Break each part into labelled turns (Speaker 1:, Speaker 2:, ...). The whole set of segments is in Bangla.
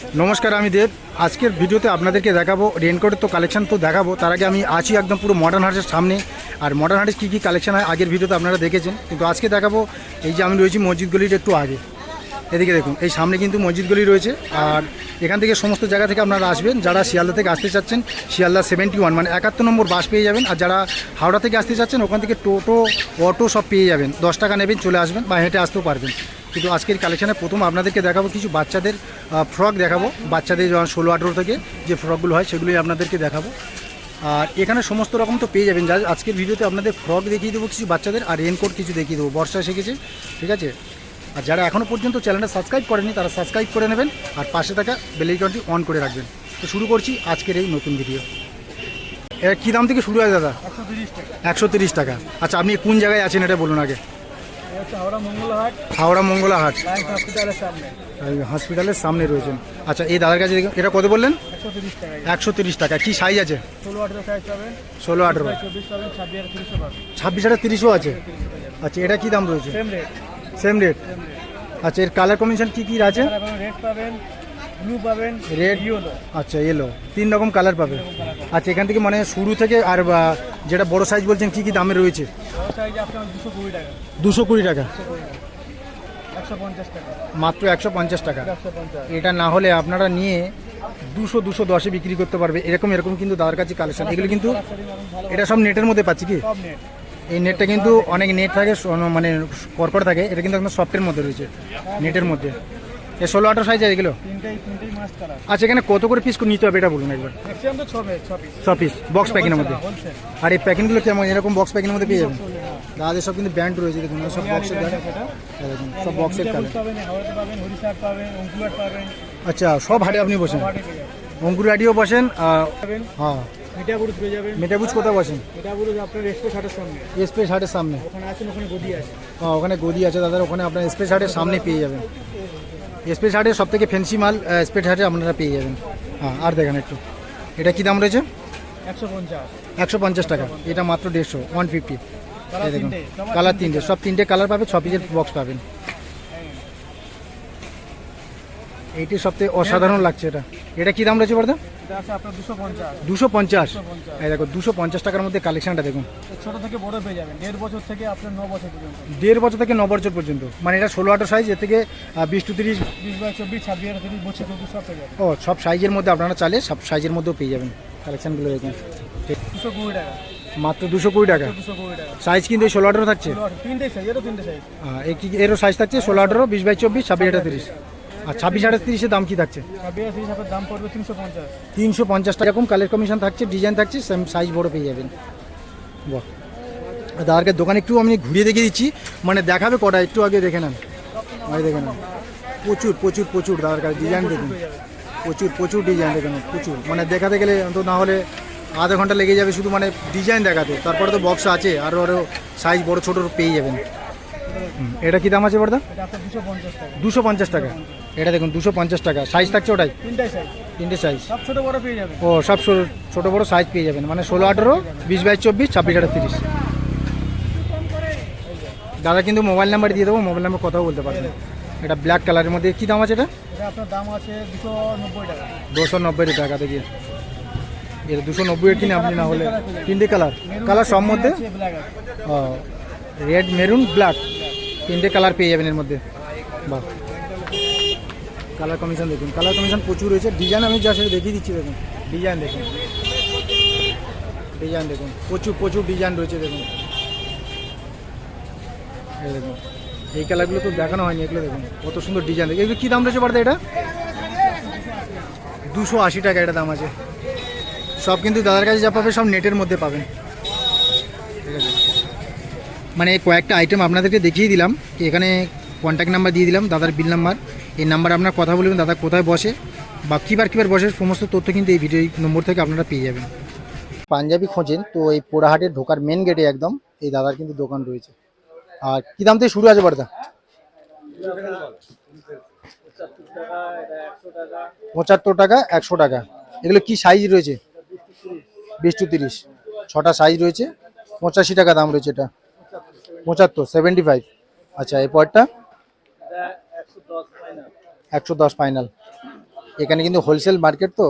Speaker 1: নমস্কার, আমি দেব। আজকের ভিডিওতে আপনাদেরকে দেখাবো রেনকোটের তো কালেকশন তো দেখাবো। তার আগে আমি আছি একদম পুরো মডার্ন হাটের সামনে। আর মডার্ন হাটের কী কী কালেকশন হয়, আগের ভিডিওতে আপনারা দেখেছেন। কিন্তু আজকে দেখাবো এই যে আমি রয়েছি মসজিদ গলির একটু আগে। এদিকে দেখুন, এই সামনে কিন্তু মসজিদ গলি রয়েছে। আর এখান থেকে সমস্ত জায়গা থেকে আপনারা আসবেন। যারা শিয়ালদা থেকে আসতে চাচ্ছেন, শিয়ালদা সেভেন্টি ওয়ান মানে একাত্তর নম্বর বাস পেয়ে যাবেন। আর যারা হাওড়া থেকে আসতে চাচ্ছেন, ওখান থেকে টোটো, অটো সব পেয়ে যাবেন। দশ টাকা নেবেন, চলে আসবেন বা হেঁটে আসতেও পারবেন। কিন্তু আজকের কালেকশানে প্রথম আপনাদেরকে দেখাবো কিছু বাচ্চাদের ফ্রক দেখাবো। বাচ্চাদের ষোলো আঠেরো থেকে যে ফ্রকগুলো হয় সেগুলোই আপনাদেরকে দেখাবো। আর এখানে সমস্ত রকম তো পেয়ে যাবেন। যা আজকের ভিডিওতে আপনাদের ফ্রক দেখিয়ে দেবো কিছু বাচ্চাদের আর রেনকোট কিছু দেখিয়ে দেবো। বর্ষা শিখেছে ঠিক আছে? আর যারা এখনও পর্যন্ত চ্যানেলটা সাবস্ক্রাইব করেনি তারা সাবস্ক্রাইব করে নেবেন আর পাশে থাকা বেলাইকনটি অন করে রাখবেন। তো শুরু করছি আজকের এই নতুন ভিডিও কী দাম থেকে শুরু হয় দাদা?
Speaker 2: একশো তিরিশ টাকা।
Speaker 1: আচ্ছা আপনি কোন জায়গায় আছেন এটা বলুন আগে।
Speaker 2: হাওড়া মঙ্গলহাট। হসপিটালের সামনে।
Speaker 1: রয়েছেন। আচ্ছা এই দাদার কাছে এটা কত বললেন?
Speaker 2: একশো তিরিশ টাকা।
Speaker 1: কী সাইজ আছে?
Speaker 2: ষোলো আঠেরো ছাব্বিশ
Speaker 1: হাজার তিরিশও আছে? আচ্ছা এটা কী দাম রয়েছে?
Speaker 2: সেম রেট
Speaker 1: আচ্ছা এর কালার কম্বিনেশন কী কী আছে?
Speaker 2: রেড পাবেন ব্লু পাবেন
Speaker 1: রেড আচ্ছা এলো তিন রকম কালার পাবে। আচ্ছা এখান থেকে মানে শুরু থেকে আর যেটা বড় সাইজ বলছেন কি কি দামে রয়েছে?
Speaker 2: দুশো কুড়ি টাকা।
Speaker 1: মাত্র একশো পঞ্চাশ টাকা। এটা না হলে আপনারা নিয়ে দুশো দুশো দশে বিক্রি করতে পারবে। এরকম এরকম কিন্তু দাদার কাছে কালেকশন এগুলো কিন্তু এটা সব নেটের মধ্যে পাচ্ছি কি? এই নেটটা কিন্তু অনেক নেট থাকে মানে কর্কট থাকে। এটা কিন্তু একদম সফটের মধ্যে রয়েছে। নেটের মধ্যে। এ ষোলো আঠারো সাইজ আছে এগুলো? আচ্ছা এখানে কত করে পিস নিতে হবে এটা বলুন একবার।
Speaker 2: ছ পিস
Speaker 1: বক্স প্যাকিংয়ের মধ্যে। আর এই প্যাকিংগুলো কেমন? এরকম বক্স প্যাকিংয়ের মধ্যে পেয়ে যাবেন। দাদাদের সব কিন্তু ব্যান্ড রয়েছে দেখুন সব বক্সের সব বক্সের আচ্ছা সব হাটে আপনি বসেন। অঙ্কুর হাটিও বসেন হ্যাঁ।
Speaker 2: পেয়ে যাবেন।
Speaker 1: কোথায় বসেন?
Speaker 2: আপনার এক্সপ্রেস হাটের
Speaker 1: সামনে।
Speaker 2: ওখানে আছেন ওখানে গদি আছে।
Speaker 1: হ্যাঁ ওখানে গদি আছে দাদার ওখানে আপনার এসপ্রেস হাটের সামনে পেয়ে যাবেন। এসপ্রেস হাটের সব থেকে ফ্যান্সি মাল স্পেস হাটে আপনারা পেয়ে যাবেন। হ্যাঁ আর দেখেন একটু। এটা কী দাম রয়েছে?
Speaker 2: একশো পঞ্চাশ।
Speaker 1: একশো পঞ্চাশ টাকা। এটা মাত্র দেড়শো ওয়ান ফিফটি দেখুন
Speaker 2: তিনটে
Speaker 1: কালার তিনটে। সব তিনটে কালার পাবে ছ পিসের বক্স পাবেন। এইটি সবথেকে অসাধারণ লাগছে এটা। এটা কী দাম রয়েছে বর্দা
Speaker 2: দুশো পঞ্চাশ।
Speaker 1: এই দেখো দুশো পঞ্চাশ টাকার মধ্যে কালেকশনটা দেখুন।
Speaker 2: ছোট থেকে বড় পেয়ে যাবেন দেড় বছর থেকে আপনার ন বছর পর্যন্ত।
Speaker 1: দেড় বছর থেকে ন বছর পর্যন্ত। মানে এটা ষোলো আটো সাইজ এর থেকে বিশ টু তিরিশ
Speaker 2: বিশ বাই চব্বিশ ছাব্বিশ তিরিশ বছর সব পেয়ে যাবেন।
Speaker 1: ও সব সাইজের মধ্যে আপনারা চালে সব সাইজের মধ্যেও পেয়ে যাবেন কালেকশনগুলো দেখুন।
Speaker 2: দুশো কুড়ি টাকা।
Speaker 1: মাত্র দুশো কুড়ি টাকা। সাইজ কিন্তু ষোলো আঠেরো থাকছে।
Speaker 2: আঠারো, এরও সাইজ
Speaker 1: থাকছে ষোলো আঠেরো বিশ বাই চব্বিশ ছাব্বিশ আটা তিরিশ। আর ছাব্বিশ আটা তিরিশের দাম কি থাকছে?
Speaker 2: দাম পড়বে তিনশো পঞ্চাশ।
Speaker 1: তিনশো পঞ্চাশ টাকা। এরকম কালার কমিশন থাকছে ডিজাইন থাকছে সাইজ বড় পেয়ে যাবেন। বাহ। দাদাকে দোকানে একটু আমি ঘুরিয়ে দেখিয়ে দিচ্ছি। মানে দেখাবে কটা একটু আগে দেখে নেন। আগে দেখে নেন। প্রচুর প্রচুর প্রচুর দাদার কাছে ডিজাইন দেখুন। প্রচুর প্রচুর ডিজাইন দেখুন প্রচুর। মানে দেখাতে গেলে তো না হলে আধা ঘণ্টা লেগে যাবে শুধু মানে ডিজাইন দেখাতে। তারপরে তো বক্স আছে আরও আরও সাইজ বড় ছোটো পেয়ে যাবেন। এটা কী দাম আছে
Speaker 2: টাকা।
Speaker 1: দুশো পঞ্চাশ টাকা। এটা দেখুন দুশো পঞ্চাশ টাকা। সাইজ থাকছে ওটাই? তিনটে সাইজ ও সব ছোটো বড়ো সাইজ পেয়ে যাবেন। মানে ষোলো আঠেরো বিশ বাইশ চব্বিশ ছাব্বিশ আঠারো তিরিশ দাদা কিন্তু মোবাইল নাম্বার দিয়ে দেবো মোবাইল নাম্বার কথাও বলতে পারবেন। এটা ব্ল্যাক কালারের মধ্যে। কী দাম আছে এটা?
Speaker 2: দুশো নব্বই টাকা।
Speaker 1: থেকে এটা দুশো নব্বই কিনে আপনি না হলে তিনটে কালার কালার সব মধ্যে? রেড মেরুন ব্ল্যাক তিনটে কালার পেয়ে যাবেন এর মধ্যে। বাহ। কালার কমিশন দেখুন। কালার কমিশন প্রচুর রয়েছে। ডিজাইন আমি যা সেটা দেখিয়ে দিচ্ছি, দেখুন। ডিজাইন দেখুন। ডিজাইন দেখুন। প্রচুর প্রচুর ডিজাইন রয়েছে, দেখুন। দেখুন। এই কালারগুলো তো দেখানো হয়নি, এগুলো দেখুন। কত সুন্দর ডিজাইন দেখুন। এগুলো কী দাম রয়েছে বাড়তে এটা? দুশো আশি টাকা এটা দাম আছে। সব কিন্তু দাদার কাছে যা পাবে সব নেটের মধ্যে পাবেন। ঠিক আছে? মানে কয়েকটা আইটেম আপনাদেরকে দেখিয়ে দিলাম। এখানে কন্ট্যাক্ট নাম্বার দিয়ে দিলাম, দাদার বিল নাম্বার এই নাম্বার আপনার কথা বলবেন, দাদা কোথায় বসে? বা কীবার কীবার বসে, সমস্ত তথ্য কিন্তু এই ভিডিও নম্বর থেকে আপনারা পেয়ে যাবেন। পাঞ্জাবি খোঁজেন, তো এই পোড়াহাটের ঢোকার মেন গেটে একদম, এই দাদার কিন্তু দোকান রয়েছে। আর কী দাম থেকে শুরু আছে বারদা পঁচাত্তর টাকা, একশো টাকা। এগুলো কি সাইজ রয়েছে? বিশ টু তিরিশ ছটা সাইজ রয়েছে, পঁচাশি টাকা দাম রয়েছে এটা। পঁচাত্তর সেভেন্টি ফাইভ আচ্ছা এই পরটা একশো দশ ফাইনাল এখানে কিন্তু হোলসেল মার্কেট তো,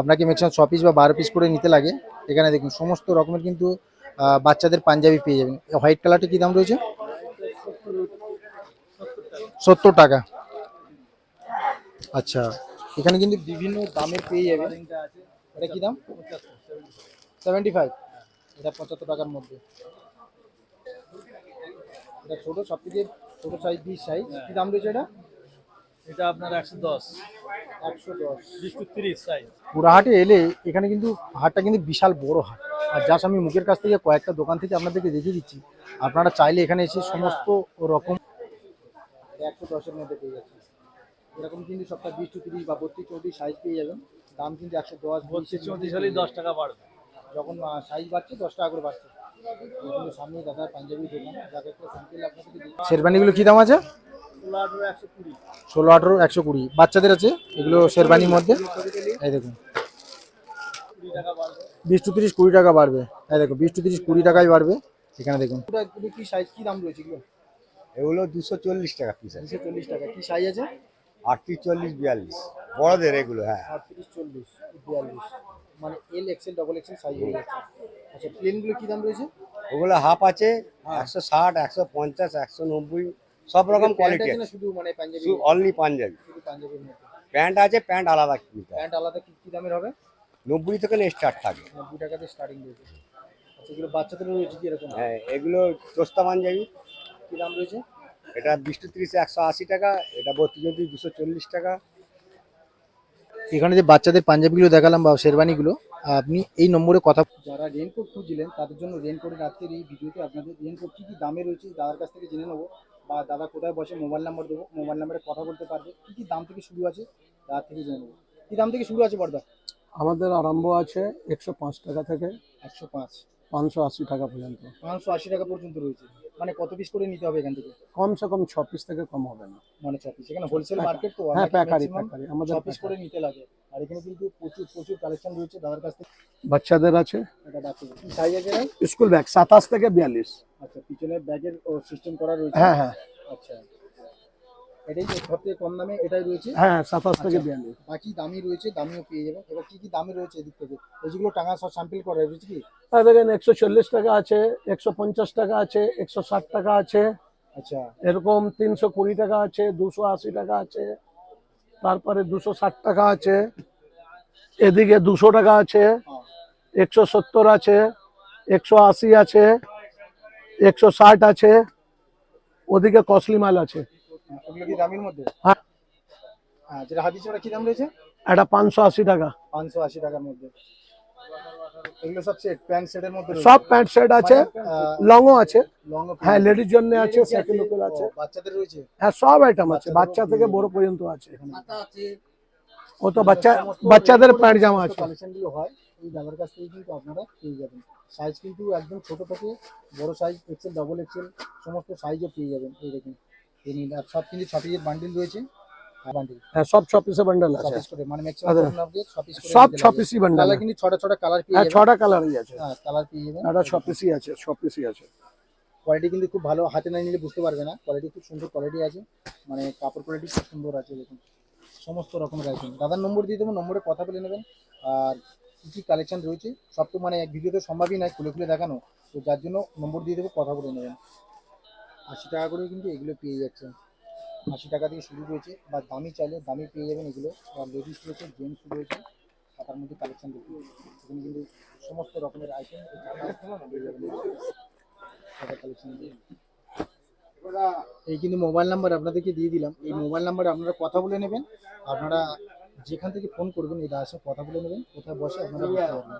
Speaker 1: আপনাকে ম্যাক্সিমাম ছ পিস বা বারো পিস করে নিতে লাগে। এখানে দেখুন, সমস্ত রকমের কিন্তু বাচ্চাদের পাঞ্জাবি পেয়ে যাবেন। হোয়াইট কালারটা কি দাম রয়েছে? সত্তর টাকা। আচ্ছা এখানে কিন্তু বিভিন্ন দামের পেয়ে যাবেন। এটা কি দাম? সেভেন্টি ফাইভ এটা পঁচাত্তর টাকার মধ্যে। এটা ছোট, সব থেকে ছোট সাইজ বিশ সাইজ কি দাম রয়েছে এটা?
Speaker 2: এটা আপনার একশো দশ।
Speaker 1: একশো দশ।
Speaker 2: বিশ টু তিরিশ সাইজ
Speaker 1: পুরাহাটে এলে এখানে কিন্তু হাটটা কিন্তু বিশাল বড় হাট। আর যাস আমি মুখের কাছ থেকে কয়েকটা দোকান থেকে আপনাদেরকে দেখিয়ে দিচ্ছি আপনারা চাইলে এখানে এসে সমস্ত রকম একশো দশের মধ্যে পেয়ে যাচ্ছেন। এরকম কিন্তু সপ্তাহ বিশ টু তিরিশ বা বত্রিশ চৌত্রিশ সাইজ পেয়ে যাবেন। দাম কিন্তু একশো দশ
Speaker 2: বলছি চৌত্রিশ হলেই দশ টাকা বাড়বে।
Speaker 1: যখন সাইজ বাড়ছে দশ টাকা করে বাড়ছে। সামনে দাদা পাঞ্জাবি দোকান যাকে একটা স্যাম্পেল আপনাদেরকে শেরবানিগুলো কি দাম আছে?
Speaker 2: ষোলো আঠেরো একশো কুড়ি।
Speaker 1: বাচ্চাদের আছে? এগুলো শেরবানির মধ্যে? এই দেখুন। বিশ টু তিরিশ কুড়ি টাকা বাড়বে। এই দেখো বিশ টু তিরিশ কুড়ি টাকাই বাড়বে। এখানে দেখুন। কি সাইজ কি দাম রয়েছে এগুলো?
Speaker 3: এগুলো দুশো চল্লিশ টাকা পিস
Speaker 1: দুশো চল্লিশ টাকা। কি সাইজ আছে?
Speaker 3: আটত্রিশ চল্লিশ বিয়াল্লিশ। বড়দের এগুলো হ্যাঁ।
Speaker 1: আটত্রিশ চল্লিশ বিয়াল্লিশ। মানে L XL double XL size হয়ে যাচ্ছে আচ্ছা প্লেনগুলো কি দাম রয়েছে?
Speaker 3: ওগুলো হাফ আছে
Speaker 1: হ্যাঁ।
Speaker 3: একশো ষাট একশো পঞ্চাশ একশো নব্বই সব রকম কোয়ালিটি
Speaker 1: আছে। শুধু মানে পাঞ্জাবি
Speaker 3: শুধু অনলি পাঞ্জাবি।
Speaker 1: শুধু পাঞ্জাবির মধ্যে।
Speaker 3: প্যান্ট আছে প্যান্ট আলাদা কিনতে
Speaker 1: প্যান্ট আলাদা কি কি দামের হবে?
Speaker 3: নব্বই থেকে স্টার্ট থাকে।
Speaker 1: নব্বই টাকাতে স্টার্টিং রয়েছে। আচ্ছা এগুলো বাচ্চাদের রয়েছে কি এরকম?
Speaker 3: হ্যাঁ এগুলো তোস্তা পাঞ্জাবি।
Speaker 1: কি দাম রয়েছে?
Speaker 3: এটা বিশ টু তিরিশে একশো আশি টাকা এটা বত্রিশ দুশো চল্লিশ টাকা।
Speaker 1: এখানে যে বাচ্চাদের পাঞ্জাবিগুলো দেখালাম বা শেরবানিগুলো আপনি এই নম্বরে কথা যারা রেনকোট খুঁজছিলেন তাদের জন্য রেনকোটের আজকের এই ভিডিওতে আপনাদের রেনকোট কী কী দামে রয়েছে দাদার কাছ থেকে জেনে নেব। বা দাদা কোথায় বসে মোবাইল নাম্বার দেবো মোবাইল নাম্বারে কথা বলতে পারবে কী কী দাম থেকে শুরু আছে তার থেকে জেনে নেব। কী দাম থেকে শুরু আছে বর্দা?
Speaker 4: আমাদের আরম্ভ আছে একশো পাঁচ টাকা থেকে
Speaker 1: একশো পাঁচ।
Speaker 4: পাঁচশো আশি টাকা পর্যন্ত।
Speaker 1: পাঁচশো আশি টাকা পর্যন্ত রয়েছে। মানে কত পিস করে নিতে হবে এখান থেকে?
Speaker 4: কমসে কম ছ পিস থেকে কম হবে না।
Speaker 1: মানে ছ পিস এখানে হোলসেল মার্কেট তো
Speaker 4: হ্যাঁ প্যাকারি প্যাকারি।
Speaker 1: ছ
Speaker 4: আমাদের
Speaker 1: পিস করে নিতে লাগে। আর এখানে কিন্তু প্রচুর প্রচুর কালেকশন রয়েছে দাদার কাছ থেকে।
Speaker 4: বাচ্চাদের আছে।
Speaker 1: কি সাইজ আছে
Speaker 4: স্কুল ব্যাগ সাতাশ থেকে বিয়াল্লিশ।
Speaker 1: আচ্ছা পিছনে ব্যাগের সিস্টেম করা রয়েছে?
Speaker 4: হ্যাঁ হ্যাঁ।
Speaker 1: আচ্ছা। এটাই তো সব কম দামে এটাই রয়েছে?
Speaker 4: হ্যাঁ সাতাশ থেকে
Speaker 1: আচ্ছা।
Speaker 4: বিয়াল্লিশ
Speaker 1: বাকি দামি রয়েছে দামিও পেয়ে যাবেন। এবার কি কি দামে রয়েছে এদিক থেকে? এই যেগুলো টাকা সব স্যাম্পল করা রয়েছে কি?
Speaker 4: আর দেখেন একশো চল্লিশ টাকা আছে একশো পঞ্চাশ টাকা আছে একশো ষাট টাকা আছে।
Speaker 1: আচ্ছা।
Speaker 4: এরকম তিনশো কুড়ি টাকা আছে দুশো আশি টাকা আছে তারপরে দুশো ষাট টাকা আছে এদিকে দুশো টাকা আছে
Speaker 1: হ্যাঁ।
Speaker 4: একশো সত্তর আছে একশো আশি আছে একশো ষাট আছে ওদিকে কসলি মাল আছে। হ্যাঁ।
Speaker 1: যেটা হাতিস ওটা কি দাম রয়েছে?
Speaker 4: এটা পাঁচশো আশি টাকা।
Speaker 1: পাঁচশো আশি টাকার মধ্যে। এগুলো সব সেট প্যান্ট সেটের মধ্যে
Speaker 4: সব প্যান্ট শার্ট আছে লংও আছে। হ্যাঁ লেডিস জন্য আছে সাইকেল লোকের আছে।
Speaker 1: বাচ্চাদের রয়েছে?
Speaker 4: হ্যাঁ সব আইটেম আছে বাচ্চা থেকে বড় পর্যন্ত আছে। ও তো বাচ্চা বাচ্চাদের প্যান্ট জামা আছে।
Speaker 1: কালেকশন হয়। এই দাদার কাছ থেকে কিন্তু আপনারা পেয়ে যাবেন। সাইজ কিন্তু একদম ছোট থেকে বড় সাইজ এক্সেল ডবল এক্সেল সমস্ত সাইজও পেয়ে যাবেন। এই দেখুন এই নিন আর সব কিন্তু ছ পিসের বান্ডিল রয়েছে। বান্ডিল
Speaker 4: হ্যাঁ সব ছ পিসের বান্ডেল আছে।
Speaker 1: মানে
Speaker 4: আচ্ছা।
Speaker 1: ম্যাক্সিমাম ছ পিস করে
Speaker 4: সব ছ পিসই বান্ডেল
Speaker 1: কালার কিন্তু ছটা ছটা কালার পেয়ে
Speaker 4: হ্যাঁ
Speaker 1: যাবেন।
Speaker 4: ছটা কালারই আছে।
Speaker 1: হ্যাঁ কালার পেয়ে যাবেন।
Speaker 4: ছ পিসই আছে ছ পিসই আছে।
Speaker 1: কোয়ালিটি কিন্তু খুব ভালো হাতে না নিলে বুঝতে পারবে না। কোয়ালিটি খুব সুন্দর কোয়ালিটি আছে। মানে কাপড় কোয়ালিটি খুব সুন্দর আছে দেখুন। সমস্ত রকমের আইটেম দাদার নম্বর দিয়ে দেবো নম্বরে কথা বলে নেবেন। আর কী কী কালেকশন রয়েছে, সব তো মানে এক ভিডিওতে সম্ভবই নয়, খুলে খুলে দেখানো। তো যার জন্য নম্বর দিয়ে দেবো, কথা বলে নেবেন। আশি টাকা করে কিন্তু এগুলো পেয়ে যাচ্ছেন। আশি টাকা থেকে শুরু রয়েছে বা দামি চাইলে দামি পেয়ে যাবেন এগুলো। আর লেডিস রয়েছে জেন্টস রয়েছে তার মধ্যে কালেকশন দেখুন কিন্তু সমস্ত রকমের আইটেম কালেকশন এই কিন্তু মোবাইল নাম্বার আপনাদেরকে দিয়ে দিলাম। এই মোবাইল নাম্বারে আপনারা কথা বলে নেবেন। আপনারা যেখান থেকে ফোন করবেন, এই দাদার সাথে কথা বলে নেবেন, কোথায় বসে আপনারা বুঝতে পারবেন।